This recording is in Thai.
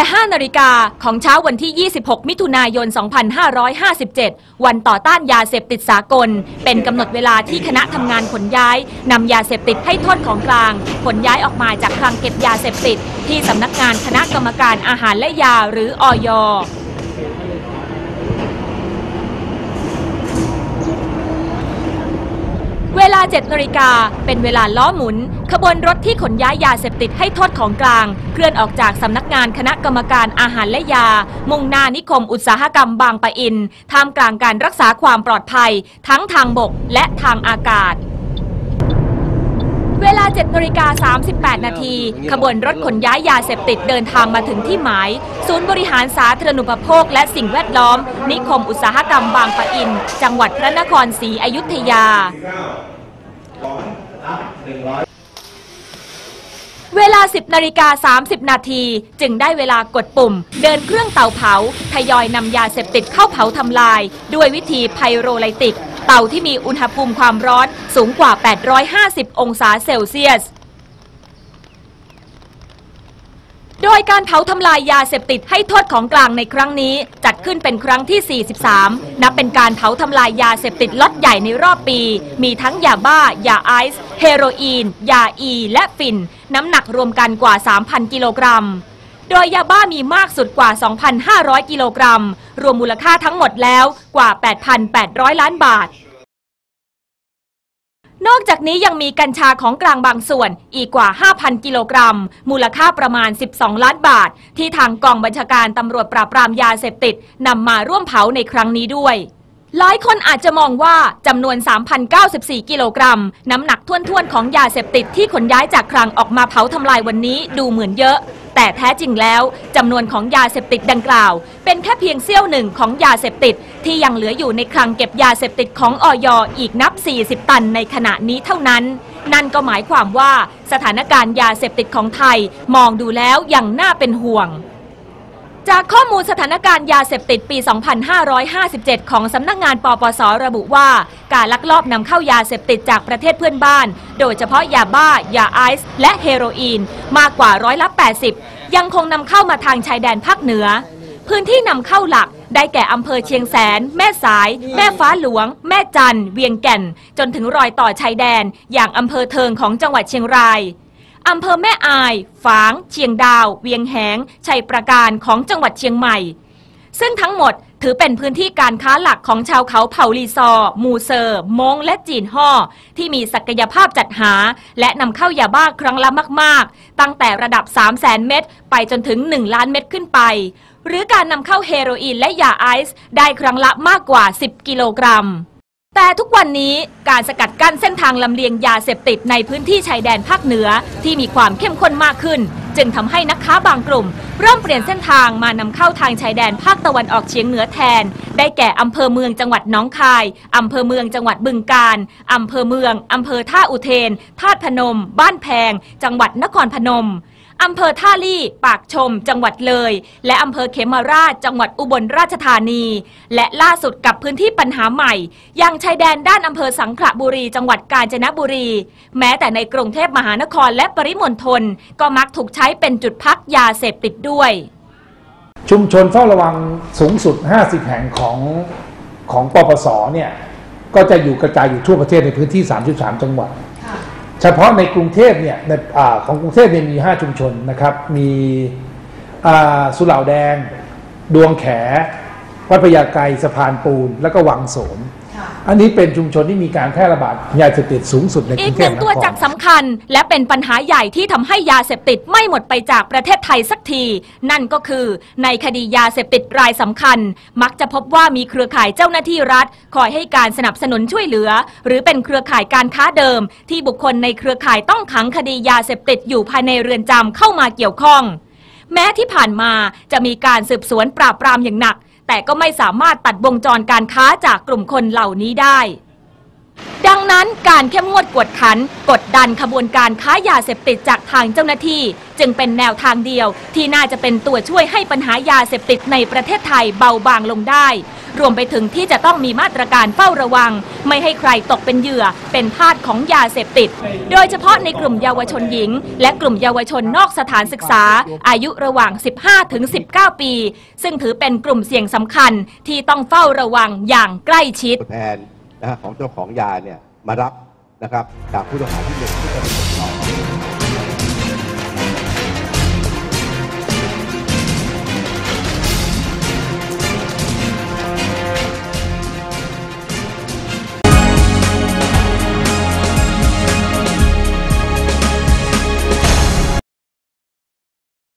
แต่5นาฬิกาของเช้าวันที่ 26 มิถุนายน 2557 วันต่อต้านยาเสพติดสากล เป็นกำหนดเวลาที่คณะทำงานขนย้ายนำยาเสพติดให้โทษของกลาง ขนย้ายออกมาจากคลังเก็บยาเสพติด ที่สำนักงานคณะกรรมการอาหารและยาหรืออย เวลา 7นาฬิกาเป็นเวลาล้อหมุน ขบวนรถที่ขนย้ายยาเสพติดให้โทษของกลาง เคลื่อนออกจากสำนักงานคณะกรรมการอาหารและยา มุ่งหน้านิคมอุตสาหกรรมบางปะอินท่ามกลางการรักษาความปลอดภัย ทั้งทางบกและทางอากาศเวลา7นาฬิกา38 นาที ขบวนรถขนย้ายยาเสพติดเดินทางมาถึงที่หมาย ศูนย์บริหารสาธารณูปโภคและสิ่งแวดล้อม นิคมอุตสาหกรรมบางปะอิน จังหวัดพระนครศรีอยุธยา เวลา 10นาฬิกา30 นาทีจึงได้เวลากดปุ่ม เดินเครื่องเตาเผา ทยอยนำยาเสพติดเข้าเผาทำลาย ด้วยวิธีไพโรไลติก เตาที่มีอุณหภูมิความร้อนสูงกว่า 850 องศาเซลเซียส โดยการเผาทำลายยาเสพติดให้โทษของกลางในครั้งนี้ จัดขึ้นเป็นครั้งที่ 43 นับเป็นการเผาทำลายยาเสพติดล็อตใหญ่ในรอบปี มีทั้งยาบ้ายาไอซ์เฮโรอีน ยาอี และฟิน น้ำหนักรวมกันกว่า 3,000 กิโลกรัม โดยยาบ้ามีมากสุดกว่า 2,500 กิโลกรัม รวมมูลค่าทั้งหมดแล้วกว่า 8,800 ล้านบาท นอกจากนี้ยังมีกัญชาของกลางบางส่วนอีกกว่า 5,000 กิโลกรัม มูลค่าประมาณ 12 ล้านบาท ที่ทางกองบัญชาการตำรวจปราบปรามยาเสพติดนำมาร่วมเผาในครั้งนี้ด้วย หลายคนอาจจะมองว่าจำนวน 3,094 กิโลกรัม น้ำหนักท่วนๆ ของยาเสพติดที่ขนย้ายจากคลังออกมาเผาทำลายวันนี้ดูเหมือนเยอะ แต่แท้จริงแล้วจำนวนของยาเสพติดดังกล่าว เป็นแค่เพียงเสี้ยวหนึ่งของยาเสพติด ที่ยังเหลืออยู่ในคลังเก็บยาเสพติดของอยอีกนับ 40 ตันในขณะนี้เท่านั้น นั่นก็หมายความว่าสถานการณ์ยาเสพติดของไทยมองดูแล้วยังน่าเป็นห่วง จากข้อมูลสถานการณ์ยาเสพติดปี 2557 ของสำนักงานปปส ระบุว่า การลักลอบนำเข้ายาเสพติดจากประเทศเพื่อนบ้าน โดยเฉพาะยาบ้า ยาไอซ์ และเฮโรอีน มากกว่าร้อยละ 80 ยังคงนำเข้ามาทางชายแดนภาคเหนือ พื้นที่นำเข้าหลักได้แก่อำเภอเชียงแสน แม่สาย แม่ฟ้าหลวง แม่จัน เวียงแก่น จนถึงรอยต่อชายแดน อย่างอำเภอเทิงของจังหวัดเชียงราย อำเภอแม่อาย ฝาง เชียงดาว เวียงแหง ชัยประการของจังหวัดเชียงใหม่ ซึ่งทั้งหมดถือเป็นพื้นที่การค้าหลักของชาวเขาเผ่าลีซอ มูเซอร์ มง และจีนห่อ ที่มีศักยภาพจัดหา และนำเข้ายาบ้าครั้งละมาก ๆ ตั้งแต่ระดับ 3 0 0แสนเม็ดไปจนถึง 1 ล้านเม็ดขึ้นไป หรือการนำเข้าเฮโรอีนและยาไอซ์ได้ครั้งละมากกว่า 10 กิโลกรัม แต่ทุกวันนี้การสกัดกั้นเส้นทางลำเลียงยาเสพติดในพื้นที่ชายแดนภาคเหนือที่มีความเข้มข้นมากขึ้น จึงทำให้นักค้าบางกลุ่ม เริ่มเปลี่ยนเส้นทางมานำเข้าทางชายแดนภาคตะวันออกเฉียงเหนือแทน ได้แก่อำเภอเมืองจังหวัดหนองคายอำเภอเมืองจังหวัดบึงกาฬอำเภอเมืองอำเภอท่าอุเทนธาตุพนม บ้านแพง จังหวัดนครพนม อำเภอท่าลี่ ปากชม จังหวัดเลย และอำเภอเขมราช จังหวัดอุบลราชธานี และล่าสุดกับพื้นที่ปัญหาใหม่ ยังชายแดนด้านอำเภอสังขละบุรี จังหวัดกาญจนบุรี แม้แต่ในกรุงเทพมหานครและปริมณฑลก็มักถูกใช้เป็นจุดพักยาเสพติดด้วย ชุมชนเฝ้าระวังสูงสุด 50 แห่งของของปปสเนี่ยก็จะอยู่กระจายอยู่ทั่วประเทศในพื้นที่ 33 จังหวัด เฉพาะในกรุงเทพเนี่ยในอาของกรุงเทพเนี่ยมี 5 ชุมชนนะครับ มีอ่าสุเหร่าแดง ดวงแข วัดพญาไกรสะพานปูน แล้วก็วังโสม อันนี้เป็นชุมชนที่มีการแพร่ระบาดยาเสพติดสูงสุดในกอีรุกงหเทพนึ่งมหานตัวครจักรสำคัญ และเป็นปัญหาใหญ่ที่ทำให้ยาเสพติดไม่หมดไปจากประเทศไทยสักที นั่นก็คือ ในคดียาเสพติดรายสำคัญ มักจะพบว่ามีเครือข่ายเจ้าหน้าที่รัฐ คอยให้การสนับสนุนช่วยเหลือ หรือเป็นเครือข่ายการค้าเดิม ที่บุคคลในเครือข่ายต้องขังคดียาเสพติดอยู่ภายในเรือนจำเข้ามาเกี่ยวข้อง แม้ที่ผ่านมาจะมีการสืบสวนปราบปรามอย่างหนัก แต่ก็ไม่สามารถตัดวงจรการค้าจากกลุ่มคนเหล่านี้ได้ ดังนั้นการเข้มงวดกวดขัน กดดันขบวนการค้ายาเสพติดจากทางเจ้าหน้าที่ จึงเป็นแนวทางเดียว ที่น่าจะเป็นตัวช่วยให้ปัญหายาเสพติดในประเทศไทยเบาบางลงได้ รวมไปถึงที่จะต้องมีมาตรการเฝ้าระวัง ไม่ให้ใครตกเป็นเหยื่อเป็นทาสของยาเสพติด โดยเฉพาะในกลุ่มเยาวชนหญิง และกลุ่มเยาวชนนอกสถานศึกษา อายุระหว่าง 15 ถึง 19 ปี ซึ่งถือเป็นกลุ่มเสี่ยงสำคัญที่ต้องเฝ้าระวังอย่างใกล้ชิด นะฮะของเจ้าของยาเนี่ยมารับนะครับจากผู้ต้องหาที่หนึ่งที่จะเป็นคนสอง